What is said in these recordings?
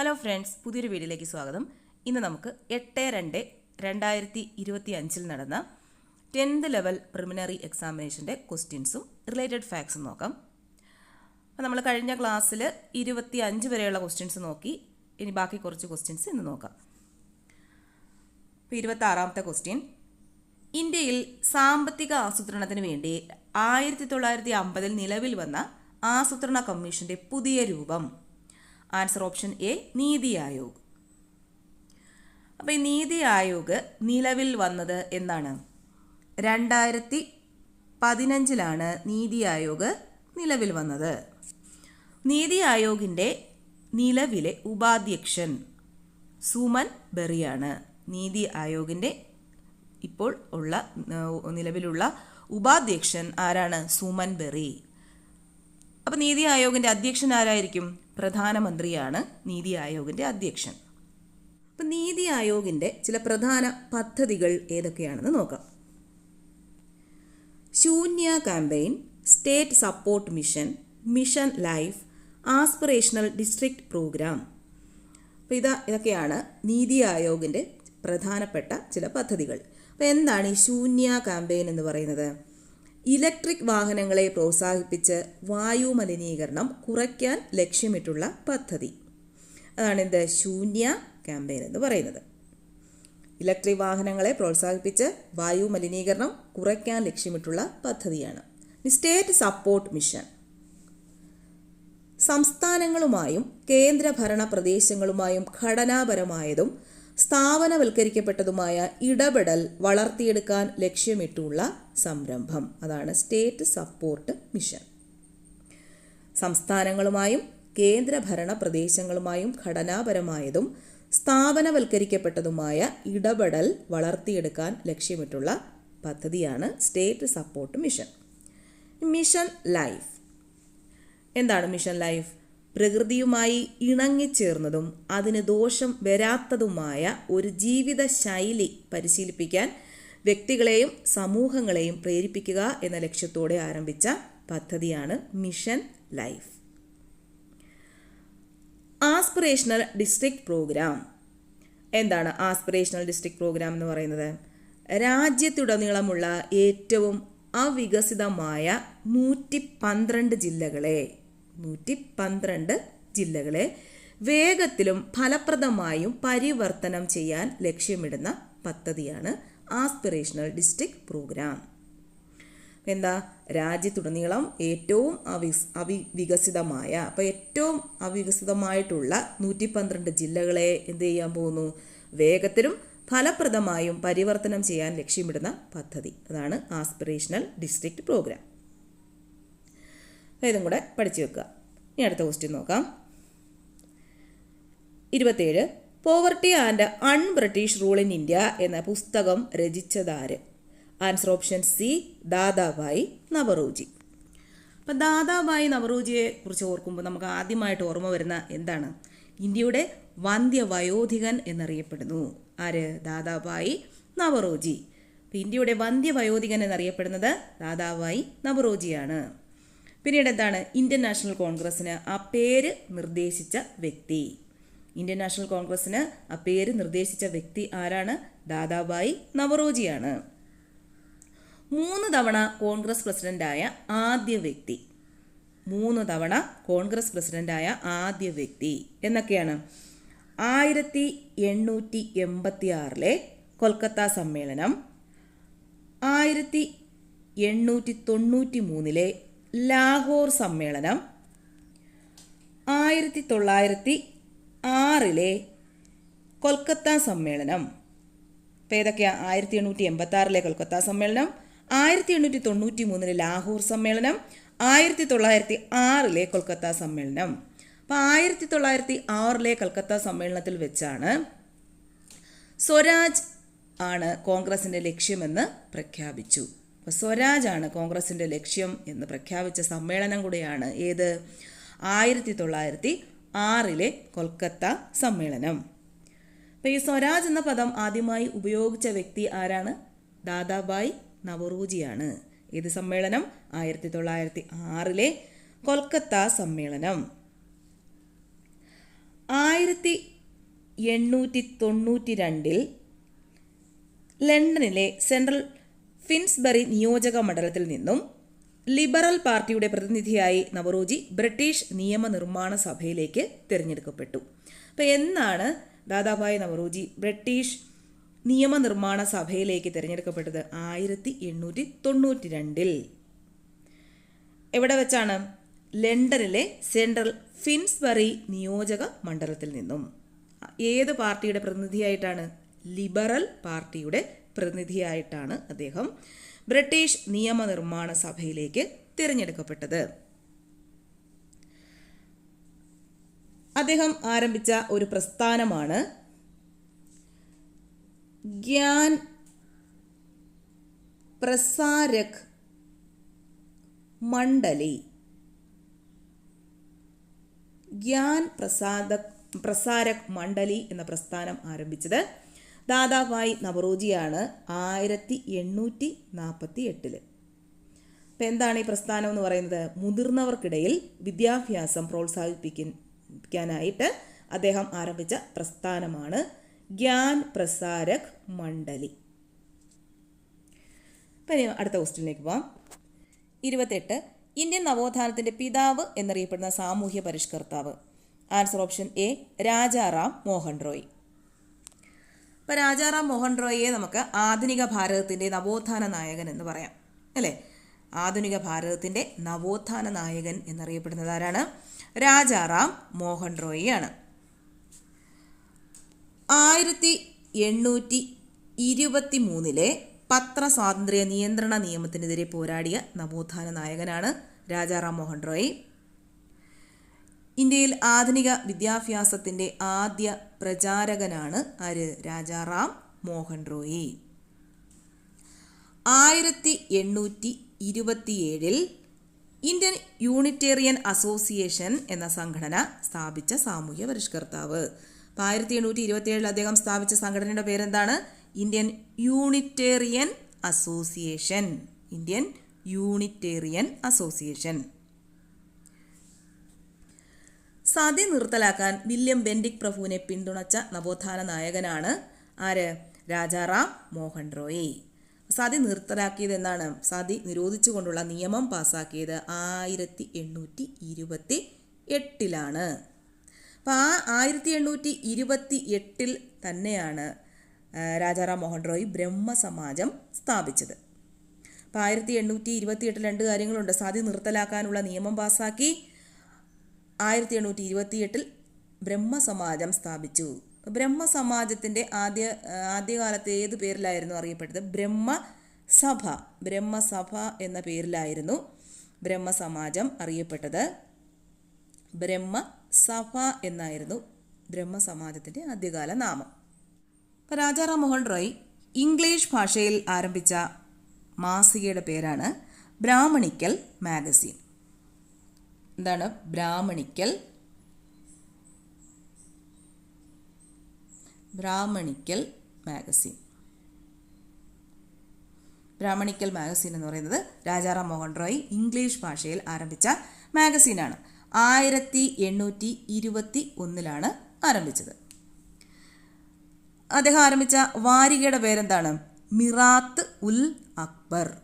Hello friends പുതിയൊരു വീഡിയോയിലേക്ക് സ്വാഗതം. ഇന്ന് നമുക്ക് എട്ട് രണ്ട് രണ്ടായിരത്തി ഇരുപത്തി അഞ്ചിൽ നടന്ന ടെൻത്ത് ലെവൽ പ്രിലിമിനറി എക്സാമിനേഷന്റെ ക്വസ്റ്റ്യൻസും റിലേറ്റഡ് ഫാക്ട്സും നോക്കാം. അപ്പോൾ നമ്മൾ കഴിഞ്ഞ ക്ലാസ്സിൽ ഇരുപത്തി അഞ്ച് വരെയുള്ള ക്വസ്റ്റ്യൻസ് നോക്കി. ഇനി ബാക്കി കുറച്ച് ക്വസ്റ്റ്യൻസ് ഇന്ന് നോക്കാം. അപ്പോൾ ഇരുപത്തി ആറാമത്തെ ക്വസ്റ്റ്യൻ ഇന്ത്യയിൽ സാമ്പത്തിക ആസൂത്രണത്തിന് വേണ്ടി ആയിരത്തി തൊള്ളായിരത്തി അമ്പതിൽ നിലവിൽ വന്ന ആസൂത്രണ കമ്മീഷന്റെ പുതിയ രൂപം. Answer option A NITI Aayog. അപ്പോൾ ഈ നീതി ആയോഗ് നിലവിൽ വന്നത് എന്നാണ് രണ്ടായിരത്തി പതിനഞ്ചിലാണ് നീതി ആയോഗ് നിലവിൽ വന്നത്. നീതി ആയോഗിന്റെ നിലവിലെ ഉപാധ്യക്ഷൻ സുമൻ ബെറിയാണ്. നീതി ആയോഗിന്റെ ഇപ്പോൾ ഉള്ള നിലവിലുള്ള ഉപാധ്യക്ഷൻ ആരാണ്? സുമൻ ബെറി. അപ്പോൾ നീതി ആയോഗിന്റെ അധ്യക്ഷൻ ആരായിരിക്കും? പ്രധാനമന്ത്രിയാണ് നീതി ആയോഗിന്റെ അധ്യക്ഷൻ. അപ്പം നീതി ആയോഗിന്റെ ചില പ്രധാന പദ്ധതികൾ ഏതൊക്കെയാണെന്ന് നോക്കാം. Shunya campaign state support mission mission life aspirational district programme അപ്പോൾ ഇതാ ഇതൊക്കെയാണ് നീതി ആയോഗിന്റെ പ്രധാനപ്പെട്ട ചില പദ്ധതികൾ. അപ്പോൾ എന്താണ് ഈ ശൂന്യ ക്യാമ്പയിൻ എന്ന് പറയുന്നത്? ഇലക്ട്രിക് വാഹനങ്ങളെ പ്രോത്സാഹിപ്പിച്ച് വായു മലിനീകരണം കുറയ്ക്കാൻ ലക്ഷ്യമിട്ടുള്ള പദ്ധതി. അതാണ് എന്ത് ശൂന്യ ക്യാമ്പയിൻ എന്ന് പറയുന്നത്. ഇലക്ട്രിക് വാഹനങ്ങളെ പ്രോത്സാഹിപ്പിച്ച് വായു മലിനീകരണം കുറയ്ക്കാൻ ലക്ഷ്യമിട്ടുള്ള പദ്ധതിയാണ്. State support mission. സംസ്ഥാനങ്ങളുമായും കേന്ദ്രഭരണ പ്രദേശങ്ങളുമായും ഘടനാപരമായതും സ്ഥാപനവൽക്കരിക്കപ്പെട്ടതുമായ ഇടപെടൽ വളർത്തിയെടുക്കാൻ ലക്ഷ്യമിട്ടുള്ള സംരംഭം. അതാണ് സ്റ്റേറ്റ് സപ്പോർട്ട് മിഷൻ സംസ്ഥാനങ്ങളുമായും കേന്ദ്രഭരണ പ്രദേശങ്ങളുമായും ഘടനാപരമായതും സ്ഥാപനവൽക്കരിക്കപ്പെട്ടതുമായ ഇടപെടൽ വളർത്തിയെടുക്കാൻ ലക്ഷ്യമിട്ടുള്ള പദ്ധതിയാണ് state support mission mission life എന്താണ് മിഷൻ ലൈഫ് പ്രകൃതിയുമായി ഇണങ്ങിച്ചേർന്നതും അതിന് ദോഷം വരാത്തതുമായ ഒരു ജീവിത ശൈലി പരിശീലിപ്പിക്കാൻ വ്യക്തികളെയും സമൂഹങ്ങളെയും പ്രേരിപ്പിക്കുക എന്ന ലക്ഷ്യത്തോടെ ആരംഭിച്ച പദ്ധതിയാണ് mission life. Aspirational district programme. എന്താണ് ആസ്പിറേഷണൽ ഡിസ്ട്രിക്ട് പ്രോഗ്രാം എന്ന് പറയുന്നത്? രാജ്യത്തുടനീളമുള്ള ഏറ്റവും അവികസിതമായ നൂറ്റി പന്ത്രണ്ട് ജില്ലകളെ നൂറ്റി പന്ത്രണ്ട് ജില്ലകളെ വേഗത്തിലും ഫലപ്രദമായും പരിവർത്തനം ചെയ്യാൻ ലക്ഷ്യമിടുന്ന പദ്ധതിയാണ് ആസ്പിറേഷണൽ ഡിസ്ട്രിക്ട് പ്രോഗ്രാം. എന്താ? രാജ്യത്തുടനീളം ഏറ്റവും അവിസ് വികസിതമായ അപ്പോൾ ഏറ്റവും അവികസിതമായിട്ടുള്ള നൂറ്റി പന്ത്രണ്ട് ജില്ലകളെ എന്ത് ചെയ്യാൻ പോകുന്നു? വേഗത്തിലും ഫലപ്രദമായും പരിവർത്തനം ചെയ്യാൻ ലക്ഷ്യമിടുന്ന പദ്ധതി. അതാണ് ആസ്പിറേഷണൽ ഡിസ്ട്രിക്ട് പ്രോഗ്രാം. ഇതും കൂടെ പഠിച്ചു വെക്കുക. ഇനി അടുത്ത ക്വസ്റ്റ്യൻ നോക്കാം. ഇരുപത്തേഴ് poverty and un British rule in India എന്ന പുസ്തകം രചിച്ചതാര്? Answer option C Dadabhai Naoroji. അപ്പം ദാദാബായി നവറോജിയെ കുറിച്ച് ഓർക്കുമ്പോൾ നമുക്ക് ആദ്യമായിട്ട് ഓർമ്മ വരുന്ന എന്താണ്? ഇന്ത്യയുടെ വന്ധ്യവയോധികൻ എന്നറിയപ്പെടുന്നു. ആര്? ദാദാബായി നവറോജി. ഇന്ത്യയുടെ വന്ധ്യവയോധികൻ എന്നറിയപ്പെടുന്നത് ദാദാബായി നവറോജിയാണ്. പിന്നീട് എന്താണ് ഇന്ത്യൻ നാഷണൽ കോൺഗ്രസ്സിന് ആ പേര് നിർദ്ദേശിച്ച വ്യക്തി. ഇന്ത്യൻ നാഷണൽ കോൺഗ്രസ്സിന് ആ പേര് നിർദ്ദേശിച്ച വ്യക്തി ആരാണ്? ദാദാബായി നവറോജിയാണ്. മൂന്ന് തവണ കോൺഗ്രസ് പ്രസിഡന്റായ ആദ്യ വ്യക്തി. മൂന്ന് തവണ കോൺഗ്രസ് പ്രസിഡന്റായ ആദ്യ വ്യക്തി എന്നൊക്കെയാണ്. ആയിരത്തി എണ്ണൂറ്റി എൺപത്തി ആറിലെ കൊൽക്കത്ത സമ്മേളനം. ആയിരത്തി എണ്ണൂറ്റി തൊണ്ണൂറ്റി മൂന്നിലെ ലാഹോർ സമ്മേളനം ആയിരത്തി തൊള്ളായിരത്തി ആറിലെ കൊൽക്കത്ത സമ്മേളനം. അപ്പോൾ ഏതൊക്കെയാണ് ആയിരത്തി എണ്ണൂറ്റി എൺപത്തി ആറിലെ കൊൽക്കത്ത സമ്മേളനം ആയിരത്തി എണ്ണൂറ്റി തൊണ്ണൂറ്റി മൂന്നിലെ ലാഹോർ സമ്മേളനം ആയിരത്തി തൊള്ളായിരത്തി ആറിലെ കൊൽക്കത്ത സമ്മേളനം. അപ്പോൾ ആയിരത്തി തൊള്ളായിരത്തി ആറിലെ കൽക്കത്ത സമ്മേളനത്തിൽ വെച്ചാണ് സ്വരാജ് ആണ് കോൺഗ്രസിന്റെ ലക്ഷ്യമെന്ന് പ്രഖ്യാപിച്ചു. അപ്പോൾ സ്വരാജ് ആണ് കോൺഗ്രസിന്റെ ലക്ഷ്യം എന്ന് പ്രഖ്യാപിച്ച സമ്മേളനം കൂടെയാണ് ഏത്? ആയിരത്തി തൊള്ളായിരത്തി ആറിലെ കൊൽക്കത്ത സമ്മേളനം. അപ്പോൾ ഈ സ്വരാജ് എന്ന പദം ആദ്യമായി ഉപയോഗിച്ച വ്യക്തി ആരാണ്? ദാദാബായ് നവറൂജിയാണ്. ഏത് സമ്മേളനം? ആയിരത്തി തൊള്ളായിരത്തി ആറിലെ കൊൽക്കത്ത സമ്മേളനം. ആയിരത്തി എണ്ണൂറ്റി തൊണ്ണൂറ്റി രണ്ടിൽ ലണ്ടനിലെ സെൻട്രൽ ഫിൻസ്ബറി നിയോജക മണ്ഡലത്തിൽ നിന്നും ലിബറൽ പാർട്ടിയുടെ പ്രതിനിധിയായി നവറോജി ബ്രിട്ടീഷ് നിയമനിർമ്മാണ സഭയിലേക്ക് തിരഞ്ഞെടുക്കപ്പെട്ടു. അപ്പോൾ എന്നാണ് ദാദാഭായ് നവറോജി ബ്രിട്ടീഷ് നിയമനിർമ്മാണ സഭയിലേക്ക് തിരഞ്ഞെടുക്കപ്പെട്ടത്? ആയിരത്തി എണ്ണൂറ്റി തൊണ്ണൂറ്റി രണ്ടിൽ എവിടെ വെച്ചാണ്? ലണ്ടനിലെ സെൻട്രൽ ഫിൻസ്ബറി നിയോജക മണ്ഡലത്തിൽ നിന്നും. ഏത് പാർട്ടിയുടെ പ്രതിനിധിയായിട്ടാണ്? ലിബറൽ പാർട്ടിയുടെ പ്രതിനിധിയായിട്ടാണ് അദ്ദേഹം ബ്രിട്ടീഷ് നിയമനിർമ്മാണ സഭയിലേക്ക് തിരഞ്ഞെടുക്കപ്പെട്ടത്. അദ്ദേഹം ആരംഭിച്ച ഒരു പ്രസ്ഥാനമാണ് ഗ്യാൻ പ്രസാരക് മണ്ഡലി. ഗ്യാൻ പ്രസാദ പ്രസാരക് മണ്ഡലി എന്ന പ്രസ്ഥാനം ആരംഭിച്ചത് ദാദാഭായ് നവറോജിയാണ് ആയിരത്തി എണ്ണൂറ്റി നാൽപ്പത്തി എട്ടിൽ അപ്പം എന്താണ് ഈ പ്രസ്ഥാനം എന്ന് പറയുന്നത്? മുതിർന്നവർക്കിടയിൽ വിദ്യാഭ്യാസം പ്രോത്സാഹിപ്പിക്കാനായിട്ട് അദ്ദേഹം ആരംഭിച്ച പ്രസ്ഥാനമാണ് ഗ്യാൻ പ്രസാരക് മണ്ഡലി. അപ്പം അടുത്ത ക്വസ്റ്റ്യനിലേക്ക് പോവാം. ഇരുപത്തെട്ട് ഇന്ത്യൻ നവോത്ഥാനത്തിന്റെ പിതാവ് എന്നറിയപ്പെടുന്ന സാമൂഹ്യ പരിഷ്കർത്താവ്. Answer option A Rajaram Mohan Roy അപ്പോൾ രാജാറാം മോഹൻ റോയിയെ നമുക്ക് ആധുനിക ഭാരതത്തിന്റെ നവോത്ഥാന നായകൻ എന്ന് പറയാം. അല്ലേ? ആധുനിക ഭാരതത്തിന്റെ നവോത്ഥാന നായകൻ എന്നറിയപ്പെടുന്നത് ആരാണ്? രാജാറാം മോഹൻ റോയിയാണ്. ആയിരത്തി എണ്ണൂറ്റി ഇരുപത്തി മൂന്നിലെ പത്രസ്വാതന്ത്ര്യ നിയന്ത്രണ നിയമത്തിനെതിരെ പോരാടിയ നവോത്ഥാന നായകനാണ് രാജാറാം മോഹൻ റോയ്. ഇന്ത്യയിൽ ആധുനിക വിദ്യാഭ്യാസത്തിന്റെ ആദ്യ പ്രചാരകനാണ് ആര്? രാജാറാം മോഹൻ റോയി. ആയിരത്തി എണ്ണൂറ്റി ഇരുപത്തിയേഴിൽ ഇന്ത്യൻ യൂണിറ്റേറിയൻ അസോസിയേഷൻ എന്ന സംഘടന സ്ഥാപിച്ച സാമൂഹ്യ പരിഷ്കർത്താവ്. അപ്പോൾ ആയിരത്തി എണ്ണൂറ്റി ഇരുപത്തിയേഴിൽ അദ്ദേഹം സ്ഥാപിച്ച സംഘടനയുടെ പേരെന്താണ്? Indian Unitarian Association. Indian Unitarian Association. Sati നിർത്തലാക്കാൻ William Bentinck പ്രഭുവിനെ പിന്തുണച്ച നവോത്ഥാന നായകനാണ് ആര്? രാജാറാം മോഹൻ റോയ്. സതി നിർത്തലാക്കിയത് എന്നാണ് സതി നിരോധിച്ചുകൊണ്ടുള്ള നിയമം പാസാക്കിയത് ആയിരത്തി എണ്ണൂറ്റി ഇരുപത്തി എട്ടിലാണ് അപ്പോൾ ആ ആയിരത്തി എണ്ണൂറ്റി ഇരുപത്തി എട്ടിൽ തന്നെയാണ് രാജാറാം മോഹൻ റോയ് ബ്രഹ്മസമാജം സ്ഥാപിച്ചത്. അപ്പോൾ ആയിരത്തി എണ്ണൂറ്റി ഇരുപത്തി എട്ടിൽ രണ്ട് കാര്യങ്ങളുണ്ട്. സതി നിർത്തലാക്കാനുള്ള നിയമം പാസാക്കി ആയിരത്തി എണ്ണൂറ്റി ഇരുപത്തിയെട്ടിൽ ബ്രഹ്മസമാജം സ്ഥാപിച്ചു. ബ്രഹ്മസമാജത്തിന്റെ ആദ്യ ആദ്യകാലത്ത് ഏത് പേരിലായിരുന്നു അറിയപ്പെട്ടത്? ബ്രഹ്മസഭ ബ്രഹ്മസഭ എന്ന പേരിലായിരുന്നു ബ്രഹ്മസമാജം അറിയപ്പെട്ടത്. ബ്രഹ്മസഭ എന്നായിരുന്നു ബ്രഹ്മസമാജത്തിന്റെ ആദ്യകാല നാമം. അപ്പോൾ രാജാറാം മോഹൻ റോയ് ഇംഗ്ലീഷ് ഭാഷയിൽ ആരംഭിച്ച മാസികയുടെ പേരാണ് ബ്രാഹ്മണിക്കൽ മാഗസിൻ. എന്താണ്? Brahmanical. Brahmanical magazine. Brahmanical magazine എന്ന് പറയുന്നത് രാജാറാം മോഹൻ റോയ് ഇംഗ്ലീഷ് ഭാഷയിൽ ആരംഭിച്ച മാഗസീനാണ്. ആയിരത്തി എണ്ണൂറ്റി ഇരുപത്തി ഒന്നിലാണ് ആരംഭിച്ചത്. അദ്ദേഹം ആരംഭിച്ച വാരികയുടെ പേരെന്താണ്? മിറാത്ത് ഉൽ അക്ബർ.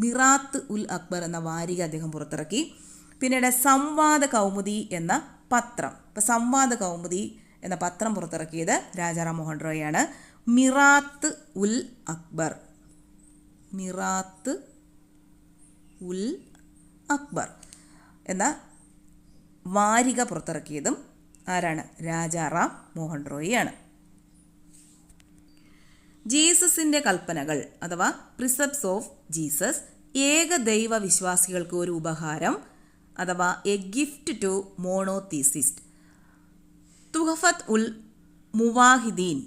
മിറാത്ത് ഉൽ അക്ബർ എന്ന വാരിക അദ്ദേഹം പുറത്തിറക്കി. പിന്നീട് സംവാദ കൗമുദി എന്ന പത്രം. ഇപ്പം സംവാദ കൗമുദി എന്ന പത്രം പുറത്തിറക്കിയത് രാജാറാം മോഹൻ റോയാണ് മിറാത്ത് ഉൽ അക്ബർ. മിറാത്ത് ഉൽ അക്ബർ എന്ന വാരിക പുറത്തിറക്കിയതും ആരാണ്? രാജാറാം മോഹൻ റോയിയാണ്. ജീസസിന്റെ കൽപ്പനകൾ അഥവാ പ്രിസപ്സ് ഓഫ് ജീസസ് ഏകദൈവ വിശ്വാസികൾക്ക് ഒരു ഉപഹാരം അഥവാ a gift to monotheist Tuhfat ul Muwahhidin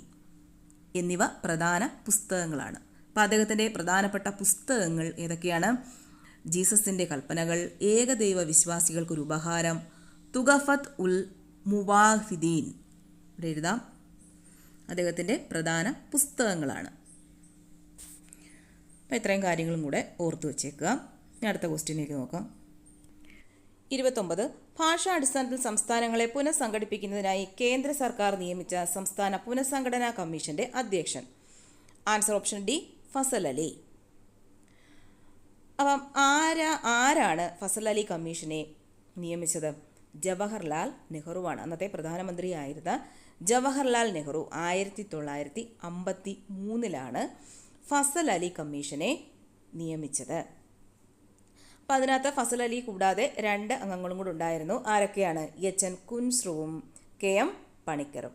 എന്നിവ പ്രധാന പുസ്തകങ്ങളാണ്. അപ്പം അദ്ദേഹത്തിന്റെ പ്രധാനപ്പെട്ട പുസ്തകങ്ങൾ ഏതൊക്കെയാണ്? ജീസസിന്റെ കൽപ്പനകൾ ഏകദൈവ വിശ്വാസികൾക്കൊരു ഉപഹാരം തുഗഫത്ത് ഉൽ മുവാഹിദീൻ. ഇവിടെ എഴുതാം. അദ്ദേഹത്തിന്റെ പ്രധാന പുസ്തകങ്ങളാണ്. അപ്പോൾ ഇത്രയും കാര്യങ്ങളും കൂടെ ഓർത്തു വച്ചേക്കുക. ഇനി അടുത്ത ക്വസ്റ്റ്യനിലേക്ക് നോക്കാം. ഇരുപത്തൊമ്പത് ഭാഷാടിസ്ഥാനത്തിൽ സംസ്ഥാനങ്ങളെ പുനഃസംഘടിപ്പിക്കുന്നതിനായി കേന്ദ്ര സർക്കാർ നിയമിച്ച സംസ്ഥാന പുനഃസംഘടനാ കമ്മീഷന്റെ അധ്യക്ഷൻ. Answer option D Fazal Ali. അപ്പം ആരാ ആരാണ് ഫസൽ അലി കമ്മീഷനെ നിയമിച്ചത്? ജവഹർലാൽ നെഹ്റുവാണ്. അന്നത്തെ പ്രധാനമന്ത്രിയായിരുന്ന ജവഹർലാൽ നെഹ്റു ആയിരത്തി തൊള്ളായിരത്തി അമ്പത്തി മൂന്നിലാണ് ഫസൽ അലി കമ്മീഷനെ നിയമിച്ചത്. അപ്പം അതിനകത്ത് ഫസൽ അലി കൂടാതെ രണ്ട് അംഗങ്ങളും കൂടെ ഉണ്ടായിരുന്നു. ആരൊക്കെയാണ്? എച്ച് എൻ കുൻസ്രുവും കെ എം പണിക്കറും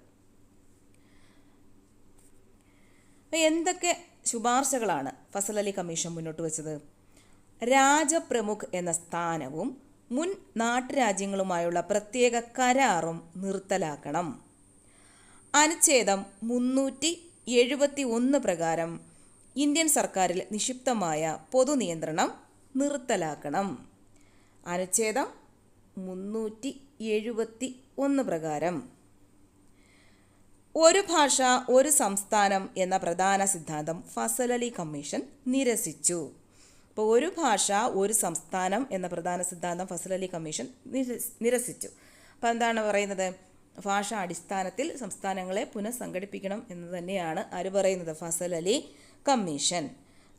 അപ്പോൾ എന്തൊക്കെ ശുപാർശകളാണ് ഫസൽ അലി കമ്മീഷൻ മുന്നോട്ട് വെച്ചത്? രാജപ്രമുഖ് എന്ന സ്ഥാനവും മുൻ നാട്ടുരാജ്യങ്ങളുമായുള്ള പ്രത്യേക കരാറും നിർത്തലാക്കണം. അനുച്ഛേദം മുന്നൂറ്റി എഴുപത്തി ഒന്ന് പ്രകാരം ഇന്ത്യൻ സർക്കാരിൽ നിക്ഷിപ്തമായ പൊതുനിയന്ത്രണം നിർത്തലാക്കണം. അനുച്ഛേദം മുന്നൂറ്റി എഴുപത്തി ഒന്ന് പ്രകാരം. ഒരു ഭാഷ ഒരു സംസ്ഥാനം എന്ന പ്രധാന സിദ്ധാന്തം ഫസൽ അലി കമ്മീഷൻ നിരസിച്ചു. അപ്പോൾ ഒരു ഭാഷ ഒരു സംസ്ഥാനം എന്ന പ്രധാന സിദ്ധാന്തം ഫസൽ അലി കമ്മീഷൻ നിരസിച്ചു. അപ്പോൾ എന്താണ് പറയുന്നത്? ഭാഷ അടിസ്ഥാനത്തിൽ സംസ്ഥാനങ്ങളെ പുനഃസംഘടിപ്പിക്കണം എന്ന് തന്നെയാണ് ആര് പറയുന്നത്? ഫസൽ അലി കമ്മീഷൻ.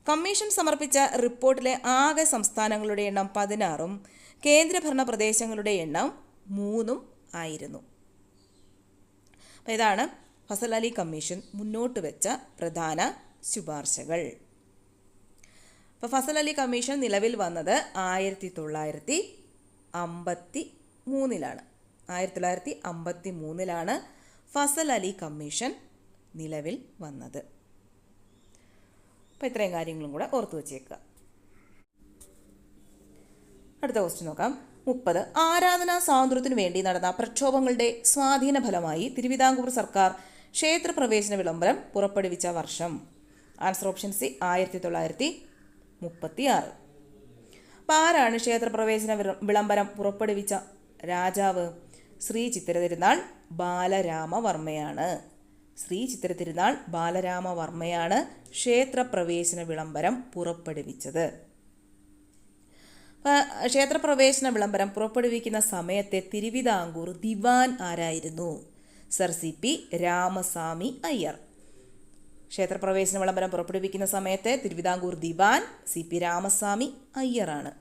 കമ്മീഷൻ സമർപ്പിച്ച റിപ്പോർട്ടിലെ ആകെ സംസ്ഥാനങ്ങളുടെ എണ്ണം പതിനാറും കേന്ദ്രഭരണ പ്രദേശങ്ങളുടെ എണ്ണം മൂന്നും ആയിരുന്നു. അപ്പോൾ ഇതാണ് ഫസൽ അലി കമ്മീഷൻ മുന്നോട്ട് വെച്ച പ്രധാന ശുപാർശകൾ. അപ്പോൾ ഫസൽ അലി കമ്മീഷൻ നിലവിൽ വന്നത് ആയിരത്തി തൊള്ളായിരത്തി അമ്പത്തി മൂന്നിലാണ്. ആയിരത്തി തൊള്ളായിരത്തി അമ്പത്തി മൂന്നിലാണ് ഫസൽ അലി കമ്മീഷൻ നിലവിൽ വന്നത്. അപ്പോൾ ഇത്രയും കാര്യങ്ങളും കൂടെ ഓർത്ത് വെച്ചേക്കുക. അടുത്ത ക്വസ്റ്റ്യൻ നോക്കാം. മുപ്പത്. ആരാധനാ സ്വാതന്ത്ര്യത്തിനു വേണ്ടി നടന്ന പ്രക്ഷോഭങ്ങളുടെ സ്വാധീന ഫലമായി തിരുവിതാംകൂർ സർക്കാർ ക്ഷേത്രപ്രവേശന വിളംബരം പുറപ്പെടുവിച്ച വർഷം. ആൻസർ ഓപ്ഷൻ സി ആയിരത്തി തൊള്ളായിരത്തി മുപ്പത്തി ആറ് അപ്പം ആരാണ് ക്ഷേത്രപ്രവേശന വിള- വിളംബരം പുറപ്പെടുവിച്ച രാജാവ്? ശ്രീ ചിത്തിര തിരുനാൾ ബാലരാമവർമ്മയാണ്. ശ്രീ ചിത്രതിരുനാൾ ബാലരാമവർമ്മയാണ് ക്ഷേത്രപ്രവേശന വിളംബരം പുറപ്പെടുവിച്ചത്. ക്ഷേത്രപ്രവേശന വിളംബരം പുറപ്പെടുവിക്കുന്ന സമയത്തെ തിരുവിതാംകൂർ ദിവാൻ ആരായിരുന്നു? Sir C P Ramaswamy Iyer. ക്ഷേത്രപ്രവേശന വിളംബരം പുറപ്പെടുവിക്കുന്ന സമയത്തെ തിരുവിതാംകൂർ ദിവാൻ സി പി രാമസ്വാമി അയ്യറാണ്.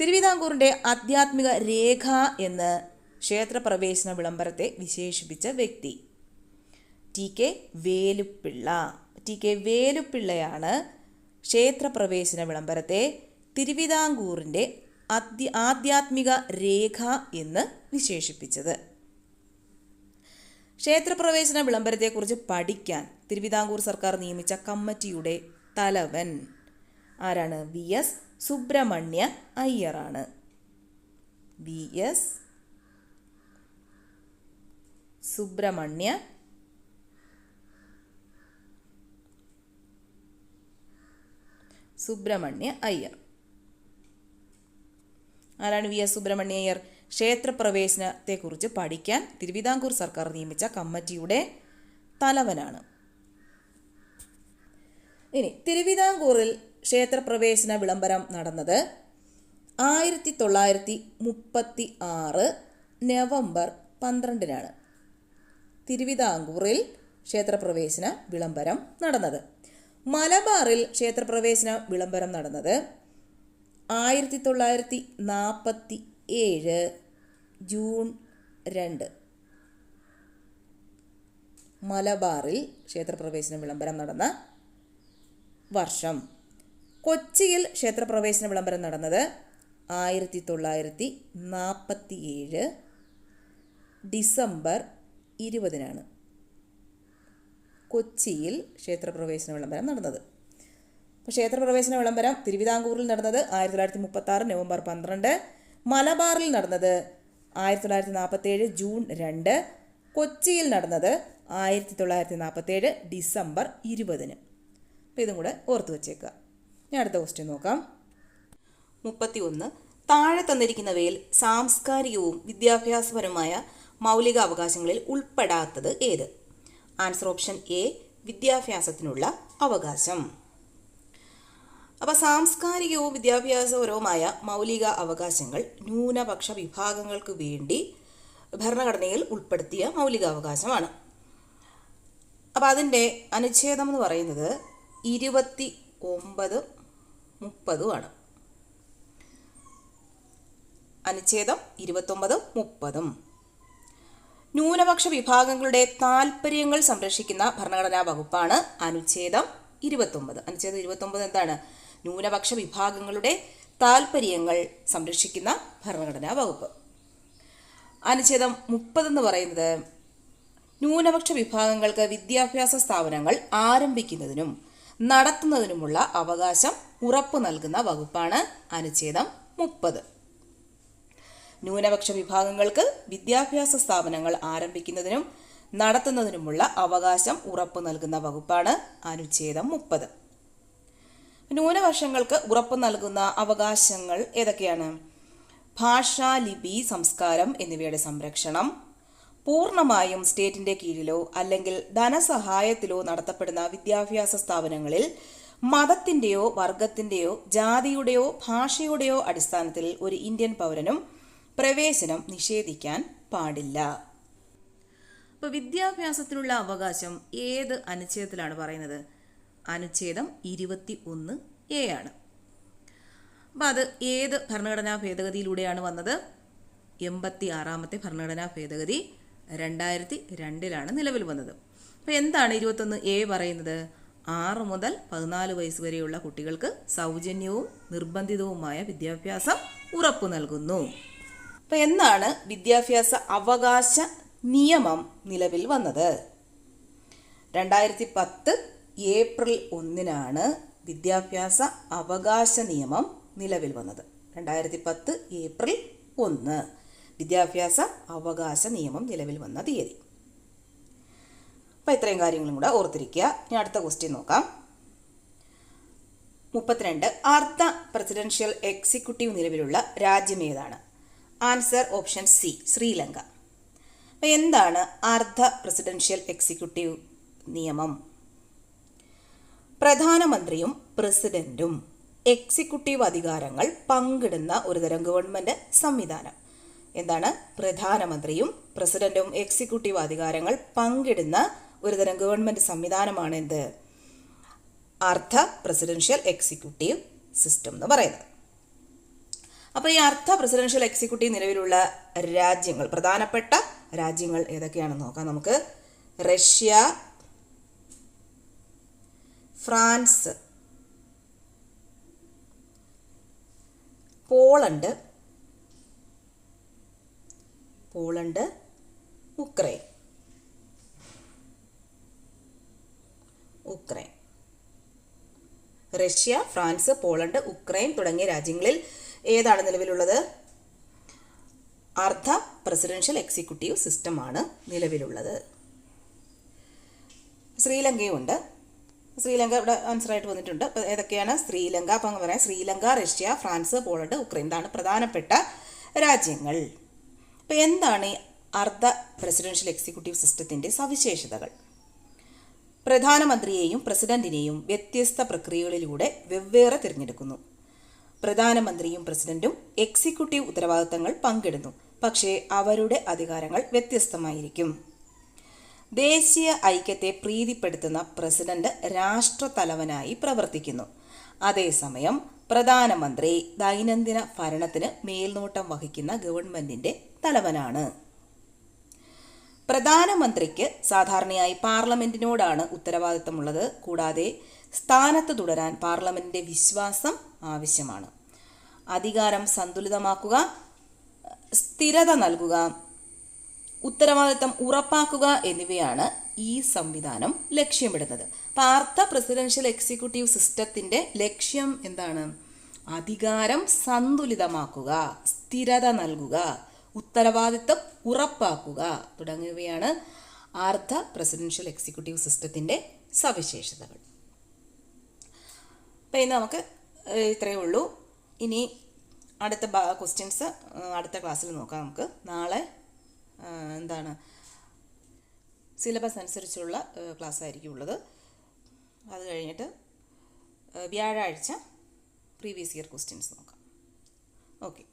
തിരുവിതാംകൂറിന്റെ ആധ്യാത്മിക രേഖ എന്ന് ക്ഷേത്രപ്രവേശന വിളംബരത്തെ വിശേഷിപ്പിച്ച വ്യക്തി. T K Velupillai T K വേലുപ്പിള്ളയാണ് ക്ഷേത്രപ്രവേശന വിളംബരത്തെ തിരുവിതാംകൂറിന്റെ അധ്യ ആധ്യാത്മിക രേഖ എന്ന് വിശേഷിപ്പിച്ചത്. ക്ഷേത്രപ്രവേശന വിളംബരത്തെക്കുറിച്ച് പഠിക്കാൻ തിരുവിതാംകൂർ സർക്കാർ നിയമിച്ച കമ്മിറ്റിയുടെ തലവൻ ആരാണ്? V S Subramania അയ്യറാണ്. V S Subramania. Subrahmanya Iyer. ആരാണ് വി എസ് സുബ്രഹ്മണ്യ അയ്യർ? ക്ഷേത്രപ്രവേശനത്തെക്കുറിച്ച് പഠിക്കാൻ തിരുവിതാംകൂർ സർക്കാർ നിയമിച്ച കമ്മിറ്റിയുടെ തലവനാണ്. ഇനി തിരുവിതാംകൂറിൽ ക്ഷേത്രപ്രവേശന വിളംബരം നടന്നത് ആയിരത്തി തൊള്ളായിരത്തി മുപ്പത്തി ആറ് നവംബർ പന്ത്രണ്ടിനാണ്. തിരുവിതാംകൂറിൽ ക്ഷേത്രപ്രവേശന വിളംബരം നടന്നത്. മലബാറിൽ ക്ഷേത്രപ്രവേശന വിളംബരം നടന്നത് ആയിരത്തി തൊള്ളായിരത്തി നാൽപ്പത്തി ഏഴ് ജൂൺ രണ്ട്. മലബാറിൽ ക്ഷേത്രപ്രവേശന വിളംബരം നടന്ന വർഷം. കൊച്ചിയിൽ ക്ഷേത്രപ്രവേശന വിളംബരം നടന്നത് ആയിരത്തി തൊള്ളായിരത്തി നാൽപ്പത്തി ഏഴ് ഡിസംബർ ഇരുപതിനാണ്. കൊച്ചിയിൽ ക്ഷേത്രപ്രവേശന വിളംബരം നടന്നത്. അപ്പോൾ ക്ഷേത്രപ്രവേശന വിളംബരം തിരുവിതാംകൂറിൽ നടന്നത് ആയിരത്തി തൊള്ളായിരത്തി മുപ്പത്താറ് നവംബർ പന്ത്രണ്ട് മലബാറിൽ നടന്നത് ആയിരത്തി തൊള്ളായിരത്തി നാൽപ്പത്തേഴ് ജൂൺ രണ്ട് കൊച്ചിയിൽ നടന്നത് ആയിരത്തി തൊള്ളായിരത്തി നാൽപ്പത്തേഴ് ഡിസംബർ ഇരുപതിന്. അപ്പോൾ ഇതും കൂടെ ഓർത്ത് വച്ചേക്കുക. ഞാൻ അടുത്ത ക്വസ്റ്റ്യൻ നോക്കാം. മുപ്പത്തി ഒന്ന് താഴെ തന്നിരിക്കുന്നവയിൽ സാംസ്കാരികവും വിദ്യാഭ്യാസപരമായ മൗലിക അവകാശങ്ങളിൽ ഉൾപ്പെടാത്തത് ഏത്? ആൻസർ ഓപ്ഷൻ എ വിദ്യാഭ്യാസത്തിനുള്ള അവകാശം. അപ്പോൾ സാംസ്കാരികവും വിദ്യാഭ്യാസപരവുമായ മൗലിക അവകാശങ്ങൾ ന്യൂനപക്ഷ വിഭാഗങ്ങൾക്ക് വേണ്ടി ഭരണഘടനയിൽ ഉൾപ്പെടുത്തിയ മൗലികാവകാശമാണ്. അപ്പോൾ അതിന്റെ അനുച്ഛേദം എന്ന് പറയുന്നത് ഇരുപത്തി ഒമ്പത് മുപ്പതുമാണ്. അനുച്ഛേദം ഇരുപത്തൊമ്പതും മുപ്പതും. ന്യൂനപക്ഷ വിഭാഗങ്ങളുടെ താല്പര്യങ്ങൾ സംരക്ഷിക്കുന്ന ഭരണഘടനാ വകുപ്പാണ് അനുച്ഛേദം ഇരുപത്തൊമ്പത്. അനുച്ഛേദം ഇരുപത്തൊമ്പത് എന്താണ്? ന്യൂനപക്ഷ വിഭാഗങ്ങളുടെ താല്പര്യങ്ങൾ സംരക്ഷിക്കുന്ന ഭരണഘടനാ വകുപ്പ്. അനുച്ഛേദം മുപ്പതെന്ന് പറയുന്നത് ന്യൂനപക്ഷ വിഭാഗങ്ങൾക്ക് വിദ്യാഭ്യാസ സ്ഥാപനങ്ങൾ ആരംഭിക്കുന്നതിനും നടത്തുന്നതിനുമുള്ള അവകാശം ഉറപ്പു നൽകുന്ന വകുപ്പാണ് അനുച്ഛേദം മുപ്പത്. ന്യൂനപക്ഷ വിഭാഗങ്ങൾക്ക് വിദ്യാഭ്യാസ സ്ഥാപനങ്ങൾ ആരംഭിക്കുന്നതിനും നടത്തുന്നതിനുമുള്ള അവകാശം ഉറപ്പു നൽകുന്ന വകുപ്പാണ് അനുച്ഛേദം മുപ്പത്. ന്യൂനപക്ഷങ്ങൾക്ക് ഉറപ്പ് നൽകുന്ന അവകാശങ്ങൾ ഏതൊക്കെയാണ്? ഭാഷ ലിപി സംസ്കാരം എന്നിവയുടെ സംരക്ഷണം പൂർണമായും സ്റ്റേറ്റിന്റെ കീഴിലോ അല്ലെങ്കിൽ ധനസഹായത്തിലോ നടത്തപ്പെടുന്ന വിദ്യാഭ്യാസ സ്ഥാപനങ്ങളിൽ മതത്തിന്റെയോ വർഗത്തിന്റെയോ ജാതിയുടെയോ ഭാഷയുടെയോ അടിസ്ഥാനത്തിൽ ഒരു ഇന്ത്യൻ പൗരനും പ്രവേശനം നിഷേധിക്കാൻ പാടില്ല. അപ്പോൾ വിദ്യാഭ്യാസത്തിനുള്ള അവകാശം ഏത് അനുച്ഛേദത്തിലാണ് പറയുന്നത്? അനുച്ഛേദം ഇരുപത്തി ഒന്ന് എ ആണ്. അപ്പോൾ അത് ഏത് ഭരണഘടനാ ഭേദഗതിയിലൂടെയാണ് വന്നത്? എൺപത്തി ആറാമത്തെ ഭരണഘടനാ ഭേദഗതി രണ്ടായിരത്തി രണ്ടിലാണ് നിലവിൽ വന്നത്. അപ്പോൾ എന്താണ് ഇരുപത്തൊന്ന് എ പറയുന്നത്? ആറ് മുതൽ പതിനാല് വയസ്സ് വരെയുള്ള കുട്ടികൾക്ക് സൗജന്യവും നിർബന്ധിതവുമായ വിദ്യാഭ്യാസം ഉറപ്പു നൽകുന്നു. അപ്പോൾ എന്നാണ് വിദ്യാഭ്യാസ അവകാശ നിയമം നിലവിൽ വന്നത്? രണ്ടായിരത്തി പത്ത് ഏപ്രിൽ ഒന്നിനാണ് വിദ്യാഭ്യാസ അവകാശ നിയമം നിലവിൽ വന്നത്. രണ്ടായിരത്തി പത്ത് ഏപ്രിൽ ഒന്ന് വിദ്യാഭ്യാസ അവകാശ നിയമം നിലവിൽ വന്ന തീയതി. അപ്പം ഇത്രയും കാര്യങ്ങളും കൂടെ ഓർത്തിരിക്കുക. ഇനി അടുത്ത ക്വസ്റ്റ്യൻ നോക്കാം. മുപ്പത്തിരണ്ട് അർദ്ധ പ്രസിഡൻഷ്യൽ എക്സിക്യൂട്ടീവ് നിലവിലുള്ള രാജ്യം ഏതാണ്? Answer option C Sri Lanka. അപ്പം എന്താണ് അർദ്ധ പ്രസിഡൻഷ്യൽ എക്സിക്യൂട്ടീവ് നിയമം? പ്രധാനമന്ത്രിയും പ്രസിഡന്റും എക്സിക്യൂട്ടീവ് അധികാരങ്ങൾ പങ്കിടുന്ന ഒരുതരം ഗവൺമെന്റ് സംവിധാനം. എന്താണ്? പ്രധാനമന്ത്രിയും പ്രസിഡന്റും എക്സിക്യൂട്ടീവ് അധികാരങ്ങൾ പങ്കിടുന്ന ഒരുതരം ഗവൺമെന്റ് സംവിധാനമാണ് എന്ത്? അർദ്ധ പ്രസിഡൻഷ്യൽ എക്സിക്യൂട്ടീവ് സിസ്റ്റം എന്ന് പറയുന്നത്. അപ്പോൾ ഈ അർദ്ധ പ്രസിഡൻഷ്യൽ എക്സിക്യൂട്ടീവ് നിലവിലുള്ള രാജ്യങ്ങൾ പ്രധാനപ്പെട്ട രാജ്യങ്ങൾ ഏതൊക്കെയാണെന്ന് നോക്കാം നമുക്ക്. Russia France Poland Poland Ukraine. Ukraine. Russia France Poland Ukraine തുടങ്ങിയ രാജ്യങ്ങളിൽ ഏതാണ് നിലവിലുള്ളത്? അർദ്ധ പ്രസിഡൻഷ്യൽ എക്സിക്യൂട്ടീവ് സിസ്റ്റമാണ് നിലവിലുള്ളത്. ശ്രീലങ്കയുണ്ട്. ശ്രീലങ്ക ഇവിടെ ആൻസർ ആയിട്ട് വന്നിട്ടുണ്ട്. അപ്പോൾ ഏതൊക്കെയാണ്? ശ്രീലങ്ക. അപ്പോൾ അങ്ങ് പറയാം. Sri Lanka Russia France Poland Ukraine ഇതാണ് പ്രധാനപ്പെട്ട രാജ്യങ്ങൾ. അപ്പോൾ എന്താണ് ഈ അർദ്ധ പ്രസിഡൻഷ്യൽ എക്സിക്യൂട്ടീവ് സിസ്റ്റത്തിന്റെ സവിശേഷതകൾ? പ്രധാനമന്ത്രിയെയും പ്രസിഡന്റിനെയും വ്യത്യസ്ത പ്രക്രിയകളിലൂടെ വെവ്വേറെ തിരഞ്ഞെടുക്കുന്നു. പ്രധാനമന്ത്രിയും പ്രസിഡന്റും എക്സിക്യൂട്ടീവ് ഉത്തരവാദിത്തങ്ങൾ പങ്കിടുന്നു. പക്ഷേ അവരുടെ അധികാരങ്ങൾ വ്യത്യസ്തമായിരിക്കും. ദേശീയ ഐക്യത്തെ പ്രീതിപ്പെടുത്തുന്ന പ്രസിഡന്റ് രാഷ്ട്രതലവനായി പ്രവർത്തിക്കുന്നു. അതേസമയം പ്രധാനമന്ത്രി ദൈനംദിന ഭരണത്തിന് മേൽനോട്ടം വഹിക്കുന്ന ഗവൺമെന്റിന്റെ തലവനാണ്. പ്രധാനമന്ത്രിക്ക് സാധാരണയായി പാർലമെന്റിനോടാണ് ഉത്തരവാദിത്തമുള്ളത്. കൂടാതെ സ്ഥാനത്ത് തുടരാൻ പാർലമെന്റിന്റെ വിശ്വാസം ആവശ്യമാണ്. അധികാരം സന്തുലിതമാക്കുക സ്ഥിരത നൽകുക ഉത്തരവാദിത്തം ഉറപ്പാക്കുക എന്നിവയാണ് ഈ സംവിധാനം ലക്ഷ്യമിടുന്നത്. പാർത്ത പ്രസിഡൻഷ്യൽ എക്സിക്യൂട്ടീവ് സിസ്റ്റത്തിന്റെ ലക്ഷ്യം എന്താണ്? അധികാരം സന്തുലിതമാക്കുക സ്ഥിരത നൽകുക ഉത്തരവാദിത്തം ഉറപ്പാക്കുക തുടങ്ങിയവയാണ് ആർദ്ധ പ്രസിഡൻഷ്യൽ എക്സിക്യൂട്ടീവ് സിസ്റ്റത്തിന്റെ സവിശേഷതകൾ. അപ്പം ഇന്ന് നമുക്ക് ഇത്രയേ ഉള്ളൂ. ഇനി അടുത്ത ക്വസ്റ്റ്യൻസ് അടുത്ത ക്ലാസ്സിൽ നോക്കാം നമുക്ക്. നാളെ എന്താണ് സിലബസ് അനുസരിച്ചുള്ള ക്ലാസ് ആയിരിക്കും ഉള്ളത്. അത് കഴിഞ്ഞിട്ട് വ്യാഴാഴ്ച പ്രീവിയസ് ഇയർ ക്വസ്റ്റ്യൻസ് നോക്കാം. ഓക്കെ